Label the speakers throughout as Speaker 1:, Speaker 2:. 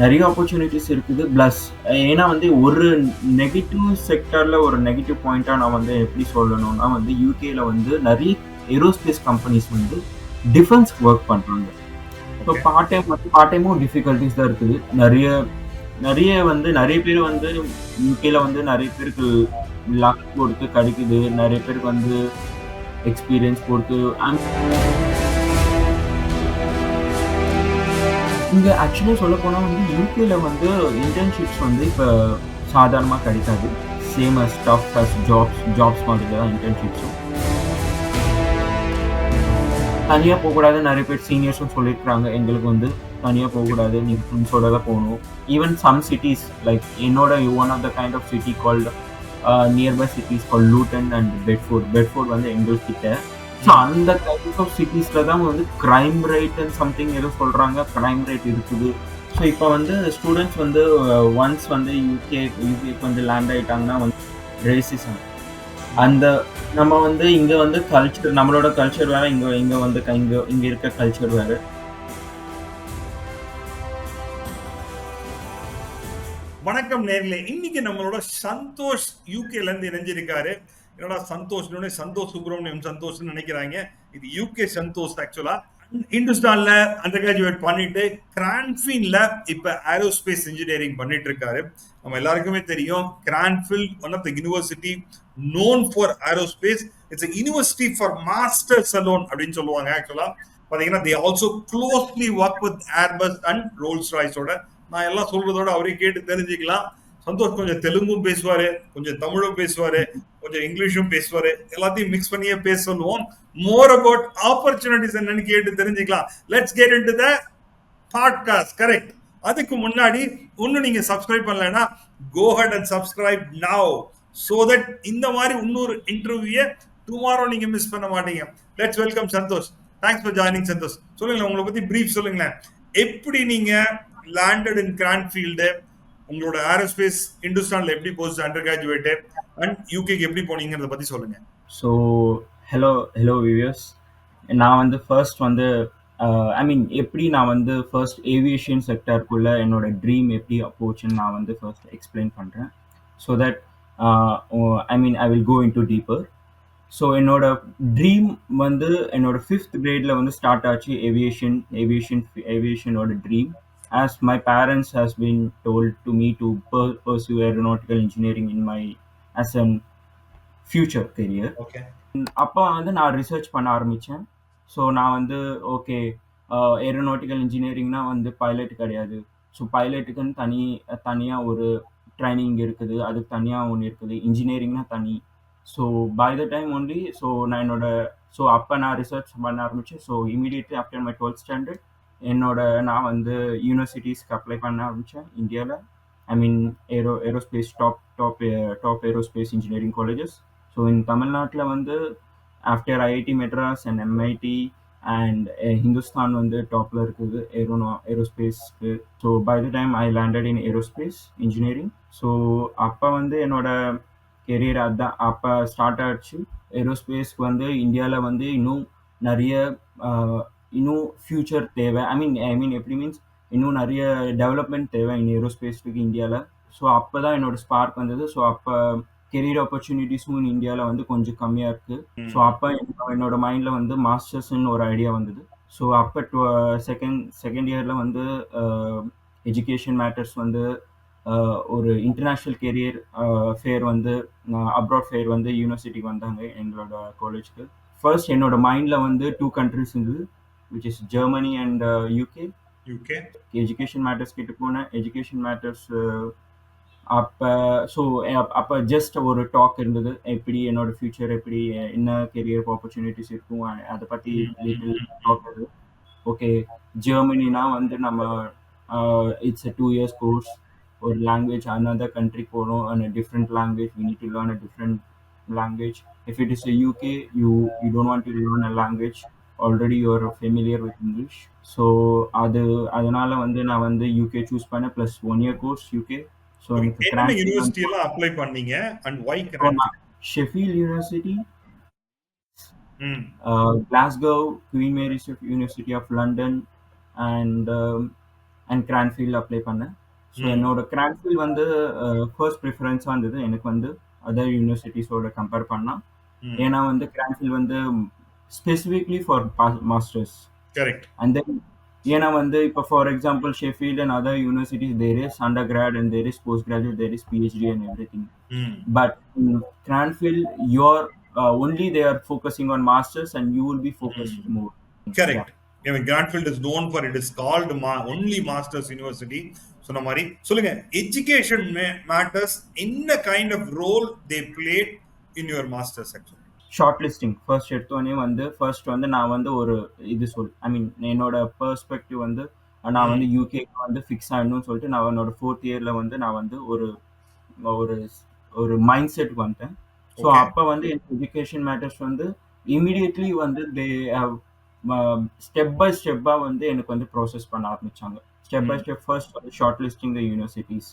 Speaker 1: நிறைய ஆப்பர்ச்சுனிட்டிஸ் இருக்குது. பிளஸ் ஏன்னா வந்து ஒரு நெகட்டிவ் செக்டார்ல ஒரு நெகட்டிவ் பாயிண்ட்டா நான் வந்து எப்படி சொல்லணும்னா வந்து யுகேல வந்து நிறைய ஏரோஸ்பேஸ் கம்பெனிஸ் வந்து டிஃபென்ஸ்க்கு ஒர்க் பண்றாங்க. So
Speaker 2: okay.
Speaker 1: பார்ட் டைம் வந்து பார்ட் டைமும் டிஃபிகல்டீஸ் தான் இருக்குது. நிறைய நிறைய வந்து நிறைய பேர் வந்து யுகேல வந்து நிறைய பேருக்கு லக் பொறுத்து கிடைக்குது. நிறைய பேருக்கு வந்து எக்ஸ்பீரியன்ஸ் பொறுத்து அண்ட் இங்கே ஆக்சுவலாக சொல்ல சொல்லப்போனா வந்து யுகேல வந்து இன்டர்ன்ஷிப்ஸ் வந்து இப்போ சாதாரணமாக கிடைக்காது. Same as tough as jobs jobs மாதிரி தான் இன்டர்ன்ஷிப்ஸும். தனியாக போகக்கூடாது நிறைய பேர் சீனியர்ஸும் சொல்லியிருக்காங்க. எங்களுக்கு வந்து தனியாக போகக்கூடாது. நீ ஃப்ரெண்ட்ஸோட தான் போகணும். ஈவன் சம் சிட்டிஸ் லைக் என்னோட one of the kind of city called nearby cities call Luton and Bedford. Bedford வந்து எங்கள்கிட்ட. ஸோ அந்த டைப் ஆஃப் சிட்டீஸ்ல தான் வந்து கிரைம் ரேட் அண்ட் சம்திங் ஏதோ சொல்றாங்க. கிரைம் ரேட் இருக்குது. ஸோ இப்ப வந்து ஸ்டூடெண்ட்ஸ் வந்து ஒன்ஸ் வந்து யுகே யுகேக்கு வந்து லேண்ட் ஆயிட்டாங்கன்னா வந்து ரேசிசம். அந்த நம்ம வந்து இங்க வந்து கல்ச்சர் நம்மளோட கல்ச்சர் வேற. இங்க இங்க வந்து இங்க இங்க இருக்க கல்ச்சர் வேற.
Speaker 2: வணக்கம் நேர்களே இன்னைக்கு நம்மளோட சந்தோஷ் யூகேல இருந்து இணைஞ்சிருக்காரு என்னடா சந்தோஷ் சந்தோஷ் சுப்ரமணியம் சந்தோஷ்னு நினைக்கிறாங்க. இது யூகே சந்தோஷ் ஆக்சுவலா இந்துஸ்தான்ல அண்டர் கிராஜுவேட் பண்ணிட்டு கிரான்ஃபீன்ல இப்ப ஏரோஸ்பேஸ் இன்ஜினியரிங் பண்ணிட்டு இருக்காரு நம்ம எல்லாருக்குமே தெரியும் Cranfield one of the university known for aerospace it's university for master salon அப்படின்னு சொல்லுவாங்க ஆக்சுவலா பாத்தீங்கன்னா they also closely work with Airbus and Rolls ராய்ஸோட நான் எல்லாம் சொல்றதோட அவரே கேட்டு தெரிஞ்சுக்கலாம். சந்தோஷ் கொஞ்சம் தெலுங்கும் பேசுவாரு கொஞ்சம் தமிழும் பேசுவாரு கொஞ்சம் இங்கிலீஷும் பேசுவாரு. எல்லாத்தையும் மிக்ஸ் பண்ணியே பேச சொல்லுவோம் மோர் அபவுட் ஆப்பர்ச்சுனிட்டிஸ் என்னன்னு கேட்டு தெரிஞ்சுக்கலாம். Let's get into the podcast correct அதுக்கு முன்னாடி இன்னும் நீங்க சப்ஸ்கிரைப் பண்ணலைன்னா go head and subscribe now so that இந்த மாதிரி இன்னொரு இன்டர்வியூ டுமாரோ நீங்க மிஸ் பண்ண மாட்டீங்க. Let's welcome Santhosh thanks for joining Santhosh சொல்லுங்களேன் உங்களை பத்தி பிரீஃப் சொல்லுங்களேன். எப்படி நீங்க லேண்டட் இன் கிராண்ட்ஃபீல்டு உங்களோட ஆரோஸ்பேஸ் இந்துஸ்தான்ல எப்படி போச்சு அண்டர் கிராஜுவேட் அண்ட் யூகேக்கு எப்படி போனீங்கறத பத்தி சொல்லுங்க.
Speaker 1: ஸோ ஹலோ ஹலோ விவியர்ஸ் நான் வந்து ஃபர்ஸ்ட் வந்து uh, ஐ மீன் எப்படி நான் வந்து ஃபர்ஸ்ட் ஏவியேஷன் செக்டருக்குள்ள என்னோட ட்ரீம் எப்படி போச்சுன்னு நான் வந்து ஃபர்ஸ்ட் எக்ஸ்பிளைன் பண்ணுறேன் so that I mean I will go into deeper so என்னோட ட்ரீம் வந்து என்னோட ஃபிஃப்த் கிரேடில் வந்து ஸ்டார்ட் ஆச்சு aviation aviation ஏவியேஷனோட dream as my parents has been told to me to per- pursue aeronautical engineering in my as an future career.
Speaker 2: Okay
Speaker 1: அப்போ வந்து நான் research பண்ண ஆரம்பித்தேன் ஸோ நான் வந்து ஓகே ஏரோநாட்டிக்கல் இன்ஜினியரிங்னா வந்து பைலட் கிடையாது. ஸோ பைலட்டுக்குன்னு தனி தனியாக ஒரு ட்ரைனிங் இருக்குது. அதுக்கு தனியாக ஒன்று இருக்குது. இன்ஜினியரிங்னா தனி. So by the time only so நான் என்னோட ஸோ அப்போ நான் ரிசர்ச் பண்ண ஆரம்பித்தேன் so immediately after my twelfth standard என்னோட நான் வந்து யூனிவர்சிட்டிஸ்க்கு அப்ளை பண்ண ஆரம்பித்தேன் இந்தியாவில் I mean aero aerospace top top top aerospace engineering colleges so in தமிழ்நாட்டில் வந்து after IIT Madras and MIT and Hindustan வந்து டாப்பில் இருக்குது ஏரோனோ ஏரோஸ்பேஸ்க்கு so by the time I landed in aerospace engineering so அப்போ வந்து என்னோட கெரியர் அதுதான் அப்போ ஸ்டார்ட் ஆச்சு. ஏரோஸ்பேஸ்க்கு வந்து இந்தியாவில் வந்து இன்னும் நிறைய இன்னும் ஃப்யூச்சர் தேவை. ஐ மீன் ஐ மீன் எப்படி மீன்ஸ் இன்னும் நிறைய டெவலப்மெண்ட் தேவை இன் ஏரோஸ்பேஸ்க்கு இந்தியாவில் ஸோ அப்போ தான் என்னோட ஸ்பார்க் வந்தது. ஸோ அப்போ கெரியர் ஆப்பர்ச்சுனிட்டிஸும் இந்தியாவில் வந்து கொஞ்சம் கம்மியாக இருக்குது ஸோ அப்போ என்னோட மைண்டில் வந்து மாஸ்டர்ஸ்னு ஒரு ஐடியா வந்தது. ஸோ அப்போ செகண்ட் செகண்ட் இயரில் வந்து எஜுகேஷன் மேட்டர்ஸ் வந்து ஆஹ், ஒரு இன்டர்நேஷ்னல் கெரியர் ஃபேர் வந்து அப்ராட் ஃபேர் வந்து யூனிவர்சிட்டிக்கு வந்தாங்க எங்களோட காலேஜ்க்கு ஃபர்ஸ்ட் என்னோட மைண்டில் வந்து டூ கண்ட்ரிஸ் இருந்தது. Which is Germany and UK
Speaker 2: UK
Speaker 1: Education Matters கிட்ட போனேன் எஜுகேஷன் மேட்டர்ஸ் அப்போ ஸோ அப்போ ஜஸ்ட் ஒரு டாக் இருந்தது. எப்படி என்னோட ஃப்யூச்சர் எப்படி என்ன கெரியர் ஆப்பர்ச்சுனிட்டிஸ் இருக்கும் அ- அதை பற்றி லிட்டில் டாக் இருந்தது ஓகே ஜெர்மனினா வந்து நம்ம it's a two years course ஒரு லாங்குவேஜ் another country போகணும் and a different language. We need to learn a different language. If it is a uk you you don't want to learn you are familiar with english. So அது அதனால வந்து நான் வந்து UK choose பண்ணேன் plus one year course UK so எனக்கு
Speaker 2: university எல்லாம் apply பண்ணீங்க? And grand
Speaker 1: Sheffield University
Speaker 2: hmm.
Speaker 1: Glasgow, Queen Mary's University of London, and um, and Cranfield apply பண்ணேன். ஸோ. என்னோட கிரான்ஃபீல்ட் வந்து ஃபர்ஸ்ட் ப்ரிஃபரன்ஸாக இருந்தது. எனக்கு வந்து அதர் யூனிவர்சிட்டிஸோட கம்பேர் பண்ணால். ஏன்னா வந்து கிரான்ஃபீல்ட் வந்து specifically for masters
Speaker 2: correct
Speaker 1: and then ஏன்னா வந்து இப்போ for example Sheffield and other universities there is undergrad and there is postgraduate there is PhD and everything
Speaker 2: hmm
Speaker 1: but in Cranfield, you're uh, only they are focusing on masters, and you will be focused more.
Speaker 2: Correct is known for it is called ma- only masters university. சொன்ன மாதிரி சொல்லுங்க education matters என்ன kind of role they played in your masters actually
Speaker 1: short first எடுத்தோடனே வந்து first வந்து நான் வந்து ஒரு இது சொல் ஐ மீன் என்னோட பெர்ஸ்பெக்டிவ் வந்து நான் வந்து யூகேக்கு வந்து ஃபிக்ஸ் ஆகணும்னு சொல்லிட்டு நான் என்னோட ஃபோர்த் இயர்ல வந்து நான் வந்து ஒரு ஒரு ஒரு மைண்ட் செட் வந்துட்டேன். ஸோ. அப்போ வந்து எனக்கு எஜுகேஷன் மேட்டர்ஸ் வந்து இமீடியட்லி வந்து தே ஸ்டெப் பை ஸ்டெப்பாக வந்து எனக்கு வந்து ப்ராசஸ் பண்ண ஆரம்பிச்சாங்க. Step by
Speaker 2: Mm.
Speaker 1: Step first வந்து shortlisting the universities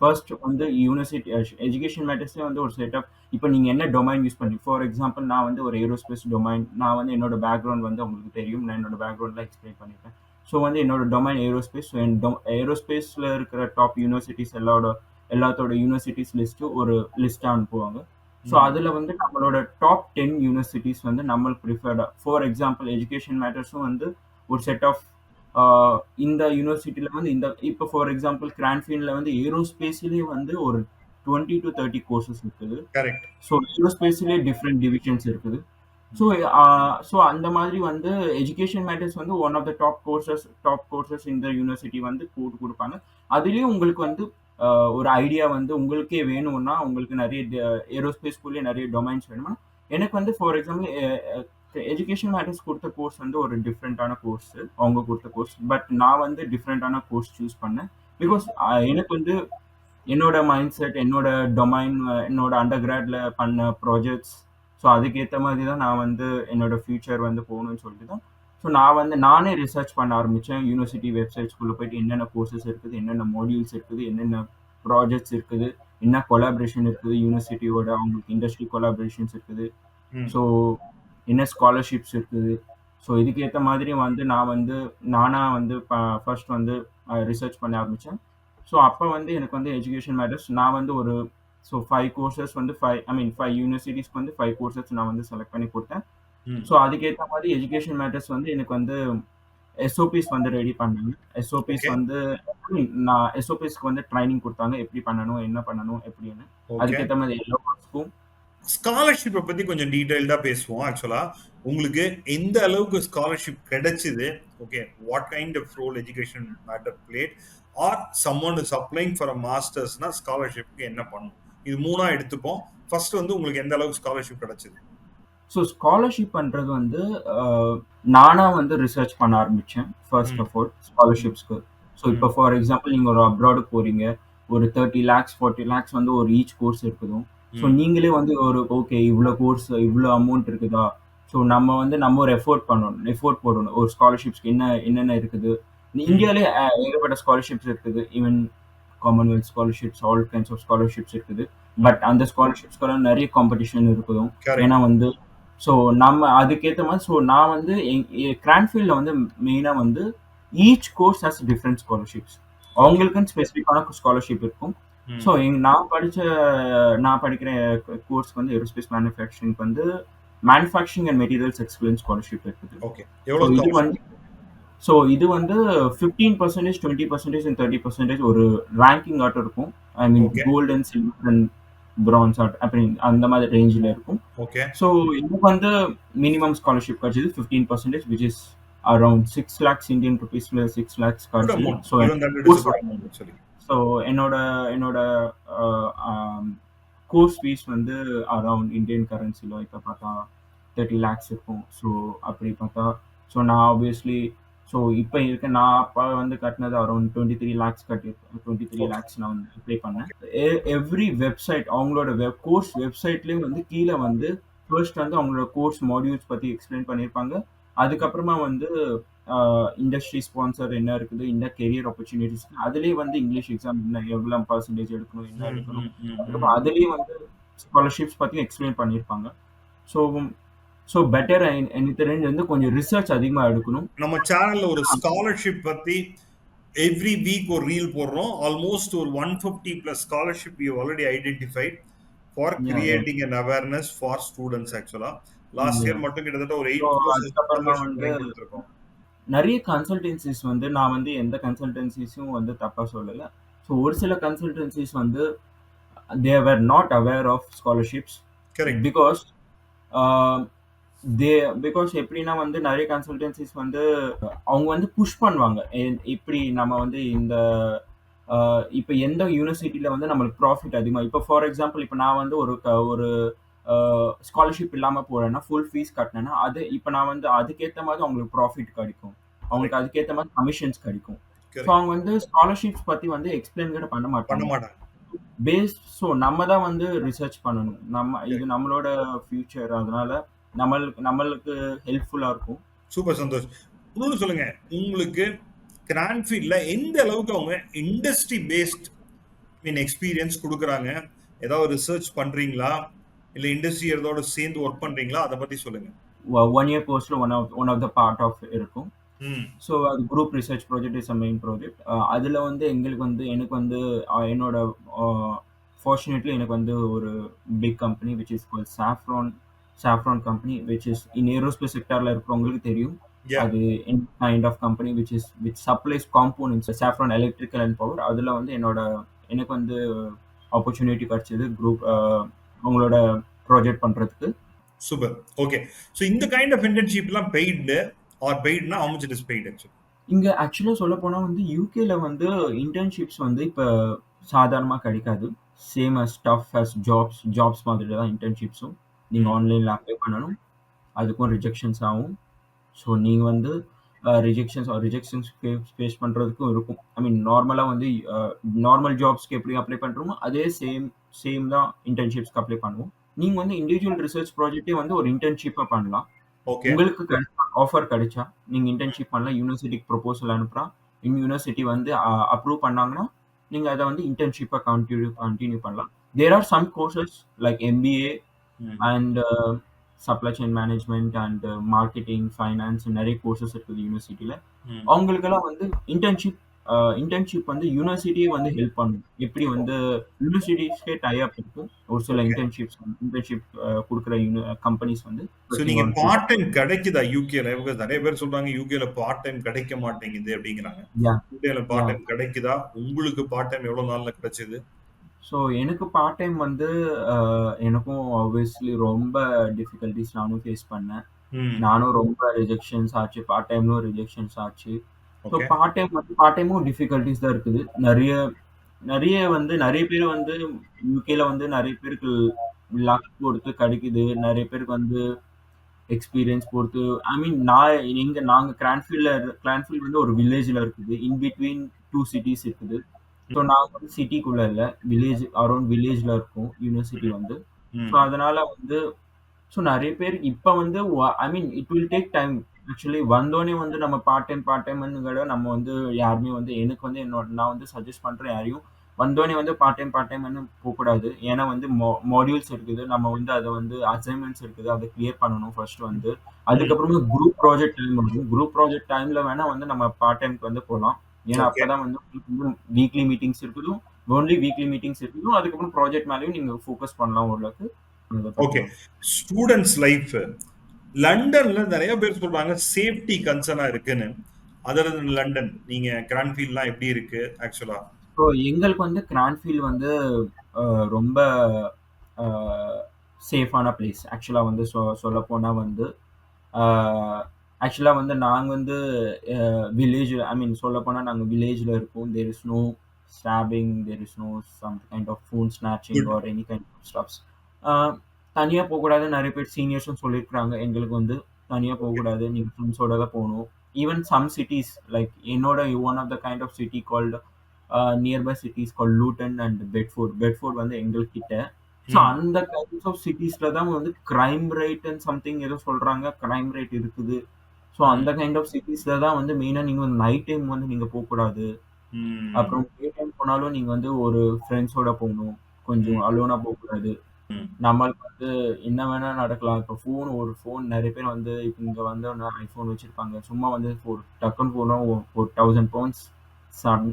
Speaker 1: first வந்து யூனிவர்சிட்டி எஜுகேஷன் மேட்டர்ஸ்லேயே வந்து ஒரு செட்டப் இப்போ நீங்கள் என்ன டொமைன் யூஸ் பண்ணி ஃபார் எக்ஸாம்பிள் நான் வந்து ஒரு ஏரோஸ்பேஸ் டொமைன் நான் வந்து என்னோட பேக்ரவுண்ட் வந்து உங்களுக்கு தெரியும். நான் என்னோட பேக்ரவுண்டில் எக்ஸ்பிளைன் பண்ணியிருப்பேன் ஸோ வந்து என்னோட டொமைன் ஏரோஸ்பேஸ் ஸோ என் ஏரோஸ்பேஸில் இருக்கிற டாப் யூனிவர்சிட்டிஸ் எல்லாரோட எல்லாத்தோட யூனிவர்சிட்டிஸ் லிஸ்ட்டு ஒரு லிஸ்ட்டாக அனுப்புவாங்க. ஸோ
Speaker 2: ம்.
Speaker 1: அதில் வந்து நம்மளோட டாப் டென் யூனிவர்சிட்டிஸ் வந்து நம்மளுக்கு ப்ரிஃபர்டாக ஃபார் எக்ஸாம்பிள் எஜுகேஷன் மேட்டர்ஸும் வந்து ஒரு செட் ஆஃப் இந்த யூனிவர்சிட்டியில் வந்து இந்த இப்போ ஃபார் எக்ஸாம்பிள் கிரான்ஃபீல்டில் வந்து ஏரோஸ்பேஸ்லேயே வந்து ஒரு டுவெண்ட்டி டு தேர்ட்டி கோர்சஸ் இருக்குது.
Speaker 2: கரெக்ட்
Speaker 1: ஸோ ஏரோஸ்பேஸ்லேயே டிஃப்ரெண்ட் டிவிஷன்ஸ் இருக்குது. ஸோ ஸோ அந்த மாதிரி வந்து எஜுகேஷன் மேட்டர்ஸ் வந்து one of the top courses top courses இந்த யூனிவர்சிட்டி வந்து போட்டு கொடுப்பாங்க. அதுலேயும் உங்களுக்கு வந்து ஒரு ஐடியா வந்து உங்களுக்கே வேணும்னா உங்களுக்கு நிறைய ஏரோஸ்பேஸ்குள்ளேயே நிறைய டொமைன்ஸ் வேணும்னா எனக்கு வந்து ஃபார் எக்ஸாம்பிள் எஜுகேஷன் மேட்டர்ஸ் கொடுத்த கோர்ஸ் வந்து ஒரு டிஃப்ரெண்ட்டான கோர்ஸ் அவங்க கொடுத்த கோர்ஸ் பட் நான் வந்து டிஃப்ரெண்ட்டான கோர்ஸ் சூஸ் பண்ணேன். பிகாஸ் எனக்கு வந்து என்னோட மைண்ட் செட் என்னோட டொமைன் என்னோட அண்டர் கிராட்ல பண்ண ப்ராஜெக்ட்ஸ் ஸோ அதுக்கேற்ற மாதிரி தான் நான் வந்து என்னோட ஃபியூச்சர் வந்து போகணும்னு சொல்லிட்டு தான். ஸோ நான் வந்து நானே ரிசர்ச் பண்ண ஆரம்பித்தேன் யூனிவர்சிட்டி வெப்சைட்ஸ்குள்ளே போயிட்டு என்னென்ன கோர்சஸ் இருக்குது என்னென்ன மாடியூல்ஸ் இருக்குது என்னென்ன ப்ராஜெக்ட்ஸ் இருக்குது என்ன கொலாபரேஷன் இருக்குது யூனிவர்சிட்டியோட அவங்களுக்கு இண்டஸ்ட்ரி கொலாபரேஷன்ஸ் இருக்குது. ஸோ என்ன ஸ்காலர்ஷிப்ஸ் இருக்குது? ஸோ இதுக்கேற்ற மாதிரி வந்து நான் வந்து நானாக வந்து ஃபர்ஸ்ட் வந்து ரிசர்ச் பண்ண ஆரம்பித்தேன் ஸோ அப்போ வந்து எனக்கு வந்து எஜுகேஷன் மேட்டர்ஸ் நான் வந்து ஒரு ஸோ ஃபைவ் கோர்சஸ் வந்து ஃபைவ் ஐ மீன் ஃபைவ் யூனிவர்சிட்டிஸ்க்கு வந்து ஃபைவ் கோர்சஸ் நான் வந்து செலக்ட் பண்ணி கொடுத்தேன். ஸோ அதுக்கேற்ற மாதிரி எஜுகேஷன் மேட்டர்ஸ் வந்து எனக்கு வந்து எஸ்ஓபிஸ் வந்து ரெடி பண்ணாங்க. எஸ்ஓபிஸ். வந்து நான் எஸ்ஓபிஸ்க்கு வந்து ட்ரைனிங் கொடுத்தாங்க. எப்படி பண்ணணும் என்ன பண்ணணும் எப்படின்னு. அதுக்கேற்ற மாதிரி எல்லா கோர்ஸ்க்கும்
Speaker 2: ஸ்காலர்ஷிப்பை பத்தி கொஞ்சம் டீடைல்டா பேசுவோம் ஆக்சுவலா உங்களுக்கு எந்த அளவுக்கு ஸ்காலர்ஷிப் கிடைச்சது? Okay what kind of role Education Matter played or someone is applying for a மாஸ்டர்ஸ்னா ஸ்காலர்ஷிப்க்கு என்ன பண்ணணும் இது மூணா எடுத்துப்போம். ஃபர்ஸ்ட் வந்து உங்களுக்கு எந்த அளவுக்கு ஸ்காலர்ஷிப் கிடைச்சது?
Speaker 1: ஸோ ஸ்காலர்ஷிப் பண்ணுறது வந்து அஹ், நானா வந்து ரிசர்ச் பண்ண ஆரம்பித்தேன் ஃபர்ஸ்ட். ஆஃப் ஆல் ஸ்காலர்ஷிப்ஸ்க்கு ஸோ இப்போ. ஃபார் எக்ஸாம்பிள் நீங்கள் ஒரு அப்ராடு போகிறீங்க ஒரு தேர்ட்டி லேக்ஸ் ஃபார்ட்டி லேக்ஸ் வந்து ஒரு ஈச் கோர்ஸ் இருக்குதும். ஸோ
Speaker 2: ம்.
Speaker 1: நீங்களே வந்து ஒரு ஓகே இவ்வளோ கோர்ஸ் இவ்வளோ அமௌண்ட் இருக்குதா? ஸோ நம்ம வந்து நம்ம ஒரு எஃபோர்ட் பண்ணணும் எஃபோர்ட் போடணும். ஒரு ஸ்காலர்ஷிப்ஸ்க்கு என்ன என்னென்ன இருக்குது? இந்தியாவிலே அஹ், ஏகப்பட்ட ஸ்காலர்ஷிப்ஸ் இருக்குது. Even Commonwealth scholarships all kinds of scholarships இருக்குது. பட் அந்த ஸ்காலர்ஷிப்ஸ்க்கெல்லாம் நிறைய காம்படிஷன் இருக்குதும். ஏன்னா வந்து ஸோ நம்ம அதுக்கேற்ற மாதிரி ஸோ நான் வந்து கிராண்ட்ஃபீல்டில் வந்து மெயினாக வந்து each course has different scholarships அவங்களுக்குன்னு ஸ்பெசிஃபிக்கான ஸ்காலர்ஷிப் இருக்கும்.
Speaker 2: ம்.
Speaker 1: ஸோ நான் படித்த நான் படிக்கிற கோர்ஸ் வந்து ஏரோஸ்பேஸ் மேனுஃபேக்சரிங் வந்து manufacturing and materials experience scholarship இருக்குது
Speaker 2: ஓகே
Speaker 1: ஸோ
Speaker 2: எவ்வளவு
Speaker 1: இது? வந்து ஸோ இது வந்து fifteen percentage twenty percentage and thirty percentage ஒரு ரேங்கிங் ஆட்டம் இருக்கும் I mean
Speaker 2: Okay.
Speaker 1: Gold and silver and bronze add அப்படி அந்த மாதிரி ரேஞ்சில் இருக்கும்
Speaker 2: ஓகே
Speaker 1: ஸோ எனக்கு வந்து மினிமம் ஸ்காலர்ஷிப் கிடைச்சது fifteen percentage which is around six lakhs Indian ருபீஸ்ல six lakhs கிடைச்சது. So
Speaker 2: Even that is a good amount actually.
Speaker 1: So என்னோட என்னோட கோர்ஸ் ஃபீஸ் வந்து அரவுண்ட் இந்தியன் கரன்சியில் இப்போ பார்த்தா தேர்ட்டி லேக்ஸ் இருக்கும். ஸோ அப்படி பார்த்தா ஸோ நான் ஆப்வியஸ்லி ஸோ இப்போ இருக்க நான் அப்போ வந்து கட்டினது அரௌண்ட் டுவெண்ட்டி த்ரீ லேக்ஸ் கட்டியிருக்கேன் டுவெண்ட்டி த்ரீ லேக்ஸ் நான் வந்து அப்ளை பண்ணேன். எவ்ரி வெப்சைட் அவங்களோட வெப் கோர்ஸ் வெப்சைட்லேயும் வந்து கீழே வந்து ஃபர்ஸ்ட் வந்து அவங்களோட கோர்ஸ் மாடியூல்ஸ் பற்றி எக்ஸ்பிளைன் பண்ணியிருப்பாங்க அதுக்கப்புறமா வந்து இண்டஸ்ட்ரி ஸ்பான்சர் என்ன இருக்குது இந்த கெரியர் ஆப்பர்ச்சுனிட்டிஸ் அதுலேயே வந்து இங்கிலீஷ் எக்ஸாம் என்ன எவ்வளோ பர்சன்டேஜ் எடுக்கணும் என்ன எடுக்கணும்? அதுக்கப்புறம் அதுலேயே வந்து ஸ்காலர்ஷிப்ஸ் பற்றியும் எக்ஸ்பிளைன் பண்ணியிருப்பாங்க. ஸோ ஸோ பெட்டர் எனக்கு தெரிஞ்சு வந்து கொஞ்சம் ரிசர்ச் அதிகமாக எடுக்கணும்.
Speaker 2: நம்ம சேனல்ல ஒரு ஸ்காலர்ஷிப் பத்தி எவ்ரி வீக் ஒரு ரீல் போடுறோம். ஆல்மோஸ்ட் ஒரு one fifty plus scholarship you already identified for creating an awareness for students ஆக்சுவலா லாஸ்ட். இயர் மட்டும் கிட்டத்தட்ட ஒரு எயிட்
Speaker 1: நிறைய கன்சல்டன்சிஸ் வந்து நான் வந்து எந்த கன்சல்டன்சிஸும் வந்து தப்பா சொல்லல. ஸோ ஒரு சில கன்சல்டன்சிஸ் வந்து they were not aware of scholarships because they because எப்படின்னா வந்து நிறைய கன்சல்டன்சிஸ் வந்து அவங்க வந்து புஷ் பண்ணுவாங்க. இப்படி நம்ம வந்து இந்த ஆஹ், இப்போ எந்த யூனிவர்சிட்டியில் வந்து நம்மளுக்கு ப்ராஃபிட் அதிகமாக இப்போ ஃபார் எக்ஸாம்பிள் இப்போ நான் வந்து ஒரு ஒரு ஸ்காலர்ஷிப் இல்லாமல் போகிறேன்னா ஃபுல் ஃபீஸ் கட்டினேன்னா அது இப்போ நான் வந்து அதுக்கேற்ற மாதிரி அவங்களுக்கு ப்ராஃபிட் கிடைக்கும். அவங்களுக்கு அதுக்கேற்ற மாதிரி கமிஷன்ஸ் கிடைக்கும். ஸோ அவங்க வந்து ஸ்காலர்ஷிப்ஸ் பற்றி வந்து எக்ஸ்பிளைன் கூட பண்ண
Speaker 2: பண்ண
Speaker 1: மாட்டாங்க. பேஸ் ஸோ நம்ம தான் வந்து ரிசர்ச் பண்ணணும். நம்ம இது நம்மளோட ஃபியூச்சர் அதனால நம்மளுக்கு நம்மளுக்கு ஹெல்ப்ஃபுல்லாக இருக்கும்.
Speaker 2: சூப்பர் சந்தோஷ். இன்னொன்று சொல்லுங்க. உங்களுக்கு கிரான்ஃபீல்ட்ல எந்த அளவுக்கு அவங்க இண்டஸ்ட்ரி பேஸ்ட் மீன் எக்ஸ்பீரியன்ஸ் கொடுக்குறாங்க? ஏதாவது ரிசர்ச் பண்றீங்களா? இல்ல இண்டஸ்ட்ரி ஏதோட சேர்ந்து ஒர்க் பண்றீங்களா? அதை பத்தி சொல்லுங்க.
Speaker 1: ஒன் இயர் கோர்ஸில் one of one of the part of இருக்கும். ஸோ அது group research project is a main project அதில் வந்து எங்களுக்கு வந்து எனக்கு வந்து என்னோட ஃபார்ச்சுனேட்லி எனக்கு வந்து ஒரு big company which is call Safran Safran company which is in aerospace செக்டாரில் இருக்கிறவங்களுக்கு தெரியும். அது kind of company which is which supplies components Safran electrical and power அதில் வந்து என்னோட எனக்கு வந்து ஆப்பர்ச்சுனிட்டி கிடைச்சது குரூப் உங்களோட ப்ராஜெக்ட் பண்ணுறதுக்கு
Speaker 2: சூப்பர் ஓகே ஸோ இந்த கைண்ட் ஆஃப் இன்டர்ன்ஷிப்லாம் பெய்டு ஆர் பெய்ட்னா how much it is paid actually?
Speaker 1: இங்கே ஆக்சுவலாக சொல்ல போனால் வந்து யூகேல வந்து இன்டர்ன்ஷிப்ஸ் வந்து இப்போ சாதாரணமாக கிடைக்காது. Same as tough as jobs jobs மாதிரி தான் இன்டர்ன்ஷிப்ஸும் நீங்கள் ஆன்லைனில் அப்ளை பண்ணணும். அதுக்கும் ரிஜெக்ஷன்ஸ் ஆகும். ஸோ நீங்கள் வந்து ரிஜெக்ஷன்ஸ் ரிஜெக்ஷன்ஸ் ஃபேஸ் பண்ணுறதுக்கும் இருக்கும். ஐ மீன் நார்மலாக வந்து நார்மல் ஜாப்ஸ்க்கு எப்படி அப்ளை பண்ணுறோமோ அதே சேம் சேம் தான் இன்டர்ன்ஷிப்ஸ்க்கு அப்ளை பண்ணுவோம். நீங்கள் வந்து இண்டிவிஜுவல் ரிசர்ச் ப்ராஜெக்டே வந்து ஒரு இன்டர்ன்ஷிப்பாக பண்ணலாம்.
Speaker 2: ஓகே
Speaker 1: உங்களுக்கு ஆஃபர் கிடைச்சா நீங்கள் இன்டர்ன்ஷிப் பண்ணலாம். யூனிவர்சிட்டிக்கு ப்ரொபோசல் அனுப்புகிறா இன் யூனிவர்சிட்டி வந்து அப்ரூவ் பண்ணாங்கன்னா நீங்கள் அதை வந்து இன்டர்ன்ஷிப்பாக கண்டினியூ கண்டினியூ பண்ணலாம். There are some courses like MBA and supply chain management and marketing finance நிறைய கோர்சஸ் இருக்குது யூனிவர்சிட்டியில் அவங்களுக்கெல்லாம் வந்து இன்டர்ன்ஷிப் இன்டர்ன்ஷிப் வந்து யூனிவர்சிட்டியே வந்து ஹெல்ப் பண்ணும். எப்படி வந்து யூனிவர்சிட்டிஸ்க்கே டை அப் இருக்கும் ஒரு சில இன்டர்ன்ஷிப்ஸ் இன்டர்ன்ஷிப் கொடுக்குற கம்பெனிஸ் வந்து
Speaker 2: ஸோ நீங்க பார்ட் டைம் கிடைக்குதா யூகேல நிறைய பேர் சொல்றாங்க யூகேல பார்ட் டைம் கிடைக்க மாட்டேங்குது அப்படிங்கிறாங்க. யூகேல பார்ட் டைம் கிடைக்குதா? உங்களுக்கு பார்ட் டைம் எவ்வளவு நாள்ல கிடைச்சது?
Speaker 1: ஸோ எனக்கு பார்ட் டைம் வந்து எனக்கும் ஆப்வியஸ்லி ரொம்ப டிஃபிகல்ட்டிஸ் நானும் ஃபேஸ் பண்ணேன். நானும் ரொம்ப ரிஜெக்ஷன்ஸ் ஆச்சு. பார்ட் டைம்லும் ரிஜெக்ஷன்ஸ் ஆச்சு. ஸோ பார்ட் டைம் வந்து பார்ட் டைமும் டிஃபிகல்ட்டிஸ் தான் இருக்குது. நிறைய நிறைய வந்து நிறைய பேர் வந்து யூகேல வந்து நிறைய பேருக்கு லக் பொறுத்து கிடைக்குது. நிறைய பேருக்கு வந்து எக்ஸ்பீரியன்ஸ் பொறுத்து ஐ மீன் நான் எங்க நாங்க கிரான்ஃபீல்ட்ல கிரான்ஃபீல்ட் வந்து ஒரு வில்லேஜ்ல இருக்குது. இன் பிட்வீன் டூ சிட்டிஸ் இருக்குது. ஸோ நாங்க வந்து சிட்டிக்குள்ள இல்லை. வில்லேஜ் அரௌண்ட் வில்லேஜ்ல இருக்கோம் யூனிவர்சிட்டி வந்து. ஸோ அதனால வந்து ஸோ நிறைய பேர் இப்போ வந்து I mean it will take time actually வந்தோடனே வந்து நம்ம பார்ட் டைம் பார்ட் டைம்னுங்கிற நம்ம வந்து யாருமே வந்து எனக்கு வந்து என்னோட நான் வந்து சஜஸ்ட் பண்ணுறேன் யாரையும். வந்தோடனே வந்து பார்ட் டைம் பார்ட் டைம்னு போகக்கூடாது. ஏன்னா வந்து மாடியூல்ஸ் இருக்குது. நம்ம வந்து அதை வந்து அசைன்மெண்ட்ஸ் இருக்குது. அதை கிளியர் பண்ணணும் ஃபர்ஸ்ட் வந்து.
Speaker 2: ம்
Speaker 1: அதுக்கப்புறமா குரூப் ப்ராஜெக்ட் டைம் வரும் குரூப் ப்ராஜெக்ட் டைமில் வேணால் வந்து நம்ம பார்ட் டைம்க்கு வந்து போகலாம். ஏன்னா
Speaker 2: ஓகே
Speaker 1: அப்போ தான் வந்து வீக்லி மீட்டிங்ஸ் இருக்குதும். ஒன்லி வீக்லி மீட்டிங்ஸ் இருக்குதும். அதுக்கப்புறம் ப்ராஜெக்ட் மேலேயும் நீங்கள் ஃபோக்கஸ் பண்ணலாம் ஓரளவுக்கு.
Speaker 2: ஓகே ஸ்டூடெண்ட்ஸ் லைஃப் லண்டன்ல நிறைய பேர் சொல்றாங்க சேஃப்டி கன்சர்னா இருக்குன்னு. அதர் லண்டன் நீங்க கிரான்ஃபீல்ட்லாம் எப்படி இருக்கு ஆக்சுவலா
Speaker 1: ஸோ எங்களுக்கு வந்து கிரான்ஃபீல்ட் வந்து ரொம்ப சேஃபான பிளேஸ் ஆக்சுவலாக வந்து சொ சொல்ல போனால் வந்து ஆக்சுவலாக வந்து நாங்கள் வந்து வில்லேஜ் ஐ மீன் சொல்ல போனால் நாங்கள் வில்லேஜில் இருக்கோம் there is no stopping there is no some kind of phone snatching
Speaker 2: good
Speaker 1: or any kind of stops தனியாக போகக்கூடாது நிறைய பேர் சீனியர்ஸும் சொல்லியிருக்கிறாங்க. எங்களுக்கு வந்து தனியாக போகக்கூடாது. நீங்கள் ஃப்ரெண்ட்ஸோட தான் போகணும். ஈவன் சம் சிட்டிஸ் லைக் என்னோட one of the kind of city called nearby cities call Luton and Bedford Bedford வந்து எங்களுக்கு கிட்ட ஸோ அந்த கைண்ட்ஸ் ஆஃப் சிட்டிஸ்ல தான் வந்து கிரைம் ரேட் அண்ட் சம்திங் ஏதோ சொல்றாங்க. கிரைம் ரேட் இருக்குது. ஸோ அந்த கைண்ட் ஆஃப் சிட்டிஸ்ல தான் வந்து மெயினாக நீங்கள் வந்து நைட் டைம் வந்து நீங்கள் போகக்கூடாது. அப்புறம் டே டைம் போனாலும் நீங்கள் வந்து ஒரு ஃப்ரெண்ட்ஸோட போகணும். கொஞ்சம் அலோனாக போகக்கூடாது.
Speaker 2: ம்
Speaker 1: நம்மளுக்கு வந்து என்ன வேணா நடக்கலாம் இப்போ ஃபோன் ஒரு ஃபோன் நிறைய பேர் வந்து இங்கே வந்து ஐஃபோன் வச்சிருப்பாங்க சும்மா வந்து ஒரு டக்குன்னு போனோம் ஒரு தௌசண்ட் பவுண்ட்ஸ் சம்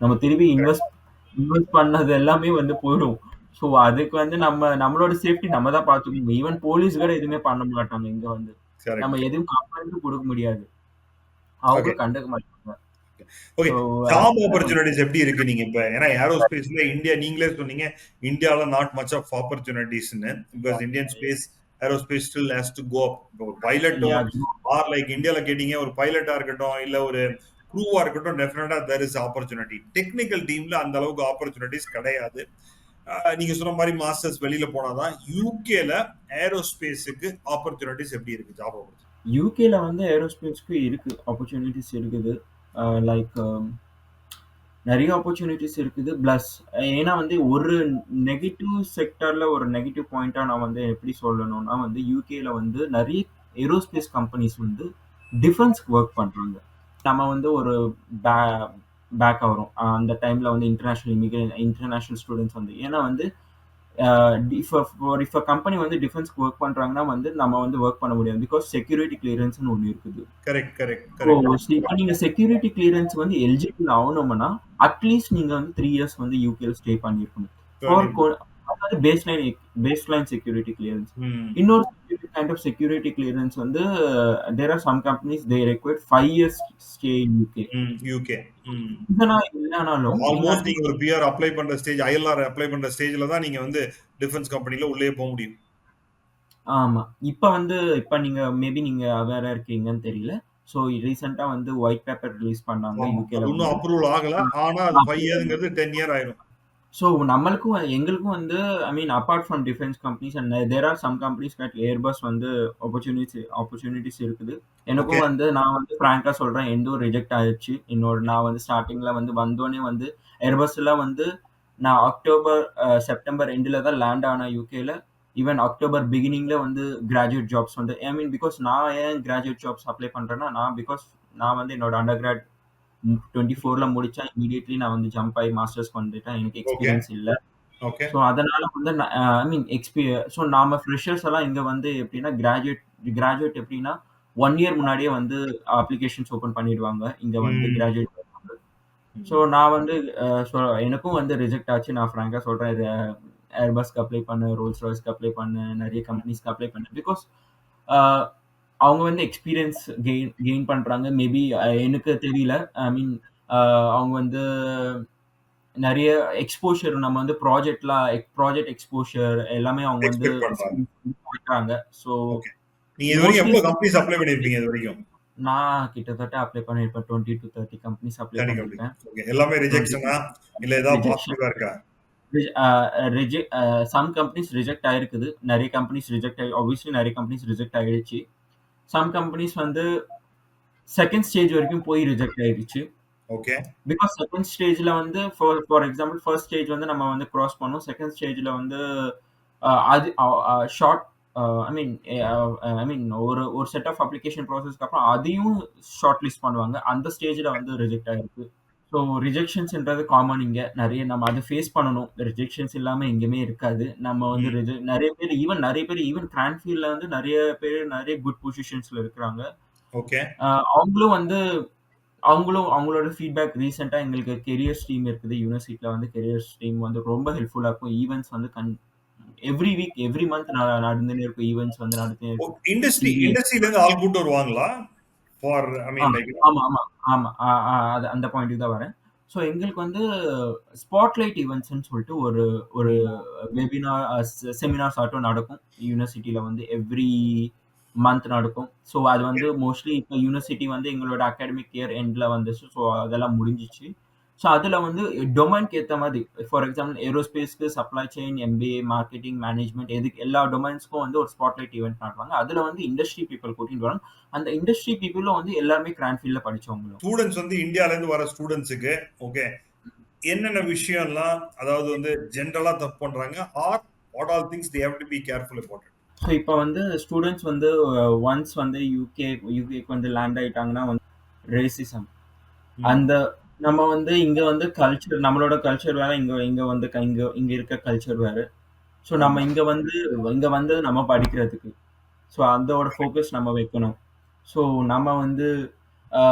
Speaker 1: நம்ம திருப்பி இன்வெஸ்ட் இன்வெஸ்ட் பண்ணது எல்லாமே வந்து போயிடும். ஸோ அதுக்கு வந்து நம்ம நம்மளோட சேஃப்டி நம்ம தான் பார்த்துக்கணும். ஈவன் போலீஸ் கூட எதுவுமே பண்ண மாட்டாங்க இங்க வந்து. நம்ம
Speaker 2: கரெக்ட்.
Speaker 1: எதுவும் கம்ப்ளைண்ட்டும் குடுக்க முடியாது.
Speaker 2: ஓகே.
Speaker 1: அவங்களும் கண்டுக்க மாட்டாங்க.
Speaker 2: ஓகே. ஜாப் ஆப்பர்ச்சுனிட்டீஸ் எப்படி இருக்கு நீங்க இப்ப? ஏன்னா ஏரோஸ்பேஸ்ல இந்தியா நீங்களே சொன்னீங்க, இந்தியால not much of ஆப்பர்ச்சுனிட்டீஸ்ன்னு. Because Indian space aerospace still has to go ஒரு பைலட்டோ ஆர் லைக் இந்தியால கேட்டீங்க ஒரு பைலட்டா இருக்கட்டும், இல்ல ஒரு க்ரூவா இருக்கட்டும் டெஃபினட்டா தேர் இஸ் ஆப்பர்ச்சுனிட்டி. டெக்னிக்கல் டீம்ல அந்த அளவுக்கு ஆப்பர்ச்சுனிட்டீஸ் கிடையாது. நீங்க சொன்ன மாரி மாஸ்டர்ஸ் வெளியில போனா தான் யுகேல ஏரோஸ்பேஸ்க்கு ஆப்பர்ச்சுனிட்டீஸ் எப்படி இருக்கு? Job opportunity.
Speaker 1: யுகேல வந்து ஏரோஸ்பேஸ்க்கு இருக்கு. ஆப்பர்ச்சுனிட்டீஸ் இருக்குது. Uh, லைக் um, நிறைய ஆப்பர்ச்சுனிட்டிஸ் இருக்குது. ப்ளஸ் ஏன்னா வந்து ஒரு நெகட்டிவ் செக்டரில் ஒரு நெகட்டிவ் பாயிண்ட்டாக நான் வந்து எப்படி சொல்லணும்னா வந்து யூகேல வந்து நிறைய ஏரோஸ்பேஸ் கம்பெனிஸ் வந்து டிஃபென்ஸ்க்கு ஒர்க் பண்ணுறாங்க நம்ம வந்து ஒரு பே பேக் வரும். அந்த டைமில் வந்து இன்டர்நேஷ்னல் இமிகிரே இன்டர்நேஷ்னல் ஸ்டூடெண்ட்ஸ் வந்து ஏன்னா வந்து இஃப் அ கம்பெனி வந்து டிஃபென்ஸ்க்கு வொர்க் பண்றாங்கன்னா வந்து நம்ம வந்து வொர்க் பண்ண முடியாது. பிகாஸ் செக்யூரிட்டி கிளியரன்ஸ்ன்னு ஒண்ணு இருக்குது.
Speaker 2: Correct, correct.
Speaker 1: இப்ப நீங்க செக்யூரிட்டி கிளியரன்ஸ் வந்து எலிஜிபிள் ஆகணும்னா, அட்லீஸ்ட் நீங்க வந்து 3 இயர்ஸ் வந்து யுகேல ஸ்டே பண்ணியிருக்கணும். ஃபார் கொ அதாவது பேஸ்லைன் பேஸ்லைன் செக்யூரிட்டி கிளியரன்ஸ். இன்னொரு கைண்ட் ஆஃப் செக்யூரிட்டி கிளியரன்ஸ் வந்து there are some companies they require 5 years stay in UK.
Speaker 2: UK.
Speaker 1: இதெல்லாம் இல்லனாலும்
Speaker 2: ஆல்மோஸ்ட் நீங்க ஒரு பிஆர் அப்ளை பண்ற ஸ்டேஜ் ஐஎல்ஆர் அப்ளை பண்ற ஸ்டேஜ்ல தான் நீங்க வந்து டிஃபென்ஸ் கம்பெனில உள்ளே போக முடியும்.
Speaker 1: ஆமா. இப்ப வந்து இப்ப நீங்க மேபி நீங்க அவேரா இருக்கீங்கன்னு தெரியல. ஸோ ரீசென்ட்டா வந்து ஒயிட் பேப்பர் ரிலீஸ் பண்ணாங்க. யுகேல
Speaker 2: அது இன்னும். அப்ரூவல் ஆகல. ஆனா அது 5 இயர்ங்கிறது 10 இயர் ஆயிரும்.
Speaker 1: ஸோ நம்மளுக்கும் எங்களுக்கும் வந்து I mean apart from defence companies and there are some companies that Airbus வந்து ஆப்பர்ச்சுனிட்டிஸ் ஆப்பர்ச்சுனிட்டிஸ் இருக்குது. எனக்கும் வந்து நான் வந்து ஃப்ராங்க்கா சொல்றேன் எந்தும் ரிஜெக்ட் ஆயிருச்சு. என்னோட நான் வந்து ஸ்டார்ட்டிங்ல வந்து வந்தோனே வந்து ஏர்பஸ்ல வந்து நான் அக்டோபர் செப்டம்பர் எண்டுல தான் லேண்ட் ஆனேன் யுகேல. ஈவன் அக்டோபர் பிகினிங்ல வந்து கிராஜுவேட் ஜாப்ஸ் வந்து ஐ மீன் பிகாஸ் நான் ஏன் கிராஜுவேட் ஜாப்ஸ் அப்ளை பண்றேன்னா, நான் பிகாஸ் நான் வந்து என்னோட அண்டர் கிராட் ம் 24ல முடிச்சேன். இமிடியேட்லி நான் வந்து ஜம்ப் ஆயி மாஸ்டர்ஸ்க்கு வந்துட்டேன். எனக்கு. எக்ஸ்பீரியன்ஸ் இல்ல. ஸோ அதனால வந்து ஐ மீன் எக்ஸ்பீ ஸோ நாம ஃப்ரெஷர்ஸ் எல்லாம் இங்க வந்து எப்படின்னா கிராஜுவேட் கிராஜுவேட் எப்படின்னா 1 இயர் முன்னாடியே வந்து அப்ளிகேஷன்ஸ் ஓப்பன் பண்ணிடுவாங்க. இங்க வந்து. Graduate so. நான் வந்து ஸோ எனக்கும் வந்து ரிஜெக்ட் ஆச்சு. நான் ஃப்ராங்க்கா சொல்றேன். இது ஏர்பஸ்க்கு அப்ளை பண்ணேன், ரோல்ஸ் ராய்ஸ்க்கு அப்ளை பண்ணேன், நெறைய கம்பெனிஸ்க்கு அப்ளை பண்ணேன். பிகாஸ் அவங்க வந்து எக்ஸ்பீரியன்ஸ் கெயின் கெயின் பண்றாங்க. மேபி எனக்கு தெரியல. ஐ மீன் அ அவங்க வந்து நெறைய எக்ஸ்போஷர் நம்ம வந்து ப்ராஜெக்ட்லாம் ப்ராஜெக்ட் எக்ஸ்போஷர் எல்லாமே அவங்க வந்து
Speaker 2: எக்ஸ்பெக்ட் பண்றாங்க.
Speaker 1: பண்றாங்க. So
Speaker 2: okay. நீங்க இதுவரைக்கும்
Speaker 1: மோஸ்ட்லி
Speaker 2: எவ்வளவு கம்பெனிஸ் அப்ளை பண்ணியிருப்பீங்க இதுவரைக்கும்?
Speaker 1: நான் கிட்டத்தட்ட அப்ளை பண்ணியிருப்பேன். 20 டூ 30 கம்பெனிஸ் அப்ளை
Speaker 2: 30
Speaker 1: பண்ணியிருப்பேன்.
Speaker 2: கம்பெனிஸ். ஓகே. எல்லாமே
Speaker 1: 20
Speaker 2: ரிஜெக்ஷனா? இல்ல ஏதாவது
Speaker 1: ரிஜெக்ஷன்.
Speaker 2: பாசிட்டிவா இருக்கா?
Speaker 1: ரிஜ் அ ரிஜெ அ சம் கம்பெனிஸ் ரிஜெக்ட் ஆயிருக்குது. நெறைய கம்பெனிஸ் ரிஜெக்ட் ஆயி ஆப்வியஸ்லி நெறைய கம்பெனிஸ் ரிஜெக்ட் ஆயிடுச்சு. சம் கம்பெனிஸ் வந்து செகண்ட் ஸ்டேஜ் வரைக்கும் போய் ரிஜெக்ட் ஆயிடுச்சு.
Speaker 2: ஓகே.
Speaker 1: பிகாஸ் செகண்ட் ஸ்டேஜ்ல வந்து for for example first stage வந்து நம்ம வந்து கிராஸ் பண்ணோம். செகண்ட் ஸ்டேஜ்ல வந்து அது ஷார்ட் ஐ மீன் ஐ மீன் ஒரு ஒரு செட் ஆஃப் அப்ளிகேஷன் ப்ராசஸ்க்கு அப்புறம் அதையும் ஷார்ட் லிஸ்ட் பண்ணுவாங்க. அந்த ஸ்டேஜ்ல வந்து ரிஜெக்ட் ஆயிருக்கு. ஸோ ரிஜெக்ஷன்ஸ்ன்றது காமன் இங்க. நெறைய நம்ம அத ஃபேஸ் பண்ணணும். ரிஜெக்ஷன்ஸ் இல்லாம எங்கேயுமே இருக்காது. நம்ம வந்து நெறைய பேர் ஈவன் நெறைய பேர் ஈவன் கிரான்ஃபீல்ட்ல வந்து நெறைய பேர் நெறைய குட் பொசிஷன்ஸ்ல இருக்கிறாங்க.
Speaker 2: ஓகே.
Speaker 1: அவங்களும் வந்து அவங்களும் அவங்களோட ஃபீட்பேக் ரீசென்ட்டா எங்களுக்கு கெரியர் ஸ்ட்ரீம் இருக்குது. யுனிவர்சிட்டில வந்து கெரியர் ஸ்ட்ரீம் வந்து ரொம்ப ஹெல்ப்ஃபுல்லா இருக்கும். ஈவென்ட்ஸ் வந்து கன் எவ்ரி வீக், எவ்ரி மந்த் நடந்துன்னே இருக்கும். ஈவென்ட்ஸ் வந்து நடந்துன்னே இருக்கும்.
Speaker 2: இண்டஸ்ட்ரி
Speaker 1: டிவி
Speaker 2: இருந்து ஆள் கூட்டு வருவாங்களா? For I
Speaker 1: ah
Speaker 2: mean like
Speaker 1: ஆமா, ஆமா, ஆமா. அ அ அது அந்த பாயிண்ட்க்கு தான் வரேன். ஸோ எங்களுக்கு வந்து ஸ்பாட்லைட் ஈவென்ட்ஸ்ன்னு சொல்லிட்டு ஒரு ஒரு. வெபினார் செமினார்ஸ் ஆட்டும் நடக்கும். யுனிவர்சிட்டில வந்து எவ்ரி மந்த் நடக்கும். ஸோ அது. வந்து மோஸ்ட்லி இப்ப யுனிவர்சிட்டி வந்து எங்களோட அகாடமிக் இயர் எண்ட்ல வந்துச்சு. ஸோ அதெல்லாம் முடிஞ்சுச்சு. ஸோ அதுல வந்து டொமைன்க்கு ஏத்த மாதிரி for example ஏரோஸ்பேஸ்க்கு supply chain, MBA, marketing, management எதுக்கு எல்லா டொமைன்ஸ்க்கும் வந்து ஒரு ஸ்பாட்லைட் ஈவென்ட் நடத்துவாங்க. அதுல வந்து இண்டஸ்ட்ரி பீப்பிள் கூட்டிட்டு வராங்க. அந்த இண்டஸ்ட்ரி பீப்பிளும் வந்து எல்லாருமே கிரான்ஃபீல்ட்ல படிச்சவங்களும்.
Speaker 2: ஸ்டூடண்ட்ஸ் வந்து இந்தியால இருந்து வர ஸ்டூடண்ட்ஸ்க்கு ஓகே. என்னென்ன விஷயம்லாம் அதாவது வந்து ஜெனரலா தப்பு பண்றாங்க? Or what all things they have to be careful it?
Speaker 1: So இப்ப வந்து ஸ்டூடண்ட்ஸ் வந்து ஒன்ஸ் வந்து யுகே யுகேக்கு வந்து லேண்ட் ஆயிட்டாங்கன்னா வந்து ரேசிசம். அந்த நம்ம வந்து இங்க வந்து கல்ச்சர் நம்மளோட கல்ச்சர் வேற. இங்க இங்க வந்து க இங்க இங்க இருக்க கல்ச்சர் வேற. ஸோ நம்ம
Speaker 2: ஆமா.
Speaker 1: இங்க வந்து இங்க வந்தது நம்ம படிக்கிறதுக்கு. ஸோ அதோட ஃபோக்கஸ் நம்ம வைக்கணும். ஸோ நம்ம வந்து அ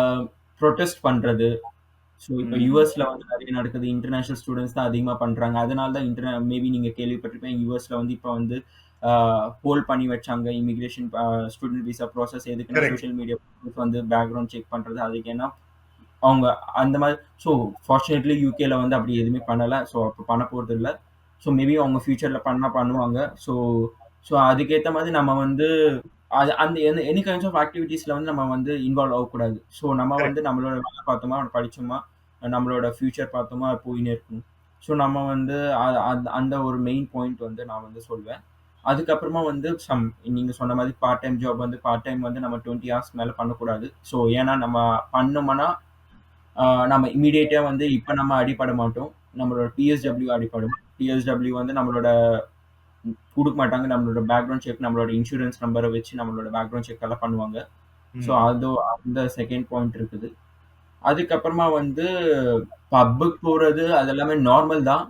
Speaker 1: புரொடெஸ்ட் பண்றது, ஸோ இப்போ
Speaker 2: ம்.
Speaker 1: யுஎஸ்ல வந்து நிறைய நடக்குது இன்டர்நேஷனல் ஸ்டூடெண்ட்ஸ் தான் அதிகமாக பண்றாங்க அதனால தான் இன்டர் மேபி நீங்க கேள்விப்பட்டிருப்பீங்க யுஎஸ்ல வந்து இப்போ வந்து போல் பண்ணி வச்சாங்க இமிகிரேஷன் ஸ்டூடெண்ட் விசா ப்ராசஸ் எதுக்குன்னா. சோஷியல் மீடியா வந்து பேக்ரவுண்ட் செக் பண்றது அதுக்கு ஏன்னா அவங்க அந்த மாதிரி ஸோ ஃபார்ச்சுனேட்லி யூகேல வந்து அப்படி எதுவுமே பண்ணலை. ஸோ அப்போ பண்ண போகிறது இல்லை. ஸோ மேபி அவங்க ஃபியூச்சரில் பண்ணால் பண்ணுவாங்க. ஸோ ஸோ அதுக்கேற்ற மாதிரி நம்ம வந்து அது அந்த எனி கைண்ட்ஸ் ஆஃப் ஆக்டிவிட்டீஸில் வந்து நம்ம வந்து இன்வால்வ் ஆகக்கூடாது. ஸோ நம்ம. வந்து நம்மளோட வேலை பார்த்தோமா படிச்சோமா நம்மளோட ஃபியூச்சர் பார்த்தோமா போயின்னு இருக்கணும் ஸோ நம்ம வந்து அந்த- அந்த ஒரு மெயின் பாயிண்ட் வந்து நான் வந்து சொல்வேன். அதுக்கப்புறமா வந்து சம் நீங்கள் சொன்ன மாதிரி பார்ட் டைம் ஜாப் வந்து பார்ட் டைம் வந்து நம்ம டுவெண்ட்டி ஹவர்ஸ் மேலே பண்ணக்கூடாது. ஸோ ஏன்னா நம்ம பண்ணோம்னா நம்ம இமீடியட்டாக வந்து இப்போ நம்ம அடிபட மாட்டோம். நம்மளோட பிஎஸ்டபிள்யூ அடிப்படும் பிஎஸ்டபிள்யூ வந்து நம்மளோட கொடுக்க மாட்டாங்க. நம்மளோட பேக்ரவுண்ட் செக் நம்மளோட இன்சூரன்ஸ் நம்பரை வச்சு நம்மளோட பேக்ரவுண்ட் செக் எல்லாம் பண்ணுவாங்க. ஸோ
Speaker 2: ம்.
Speaker 1: அது அந்த செகண்ட் பாயிண்ட் இருக்குது. அதுக்கப்புறமா வந்து பப்புக்கு போகிறது அது எல்லாமே நார்மல் தான்.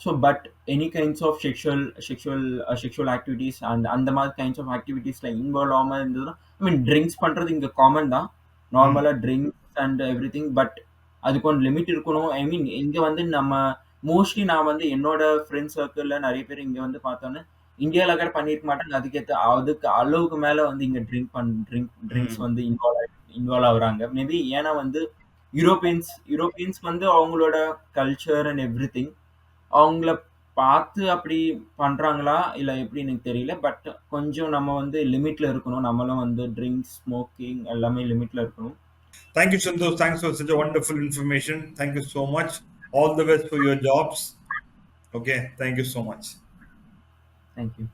Speaker 1: So but any kinds of sexual sexual sexual activities அந்த அந்த மாதிரி கைண்ட்ஸ் ஆஃப் ஆக்டிவிட்டீஸில் இன்வால்வ் ஆகாமல் இருந்ததுன்னா ஐ மீன் ட்ரிங்க்ஸ் பண்ணுறது இங்கே காமன் தான். நார்மலாக drinks and everything but அதுக்கு ஒரு லிமிட் இருக்கணும். ஐ மீன் இங்கே வந்து நம்ம மோஸ்ட்லி நான் வந்து என்னோட ஃப்ரெண்ட்ஸ் சர்க்கிளில் நிறைய பேர் இங்கே வந்து பார்த்தோன்னே இந்தியாவில் கூட பண்ணியிருக்க மாட்டாங்க. அதுக்கேற்ற அதுக்கு அளவுக்கு மேலே வந்து இங்கே ட்ரிங்க் பண் ட்ரிங்க் ட்ரிங்க்ஸ். வந்து இன்வால்வ் இன்வால்வ் ஆகுறாங்க. மேபி ஏன்னா வந்து யூரோப்பியன்ஸ் யூரோப்பியன்ஸ் வந்து அவங்களோட கல்ச்சர் அண்ட் எவ்ரி திங் அவங்கள பார்த்து அப்படி பண்றாங்களா இல்லை எப்படி எனக்கு தெரியல. பட் கொஞ்சம் நம்ம வந்து லிமிட்ல இருக்கணும். நம்மளும் வந்து ட்ரிங்க்ஸ் ஸ்மோக்கிங் எல்லாமே லிமிட்ல இருக்கணும்.
Speaker 2: Thank you, Chandu. Thanks for such a wonderful information. Thank you so much. All the best for your jobs. Okay. Thank you so much.
Speaker 1: Thank you.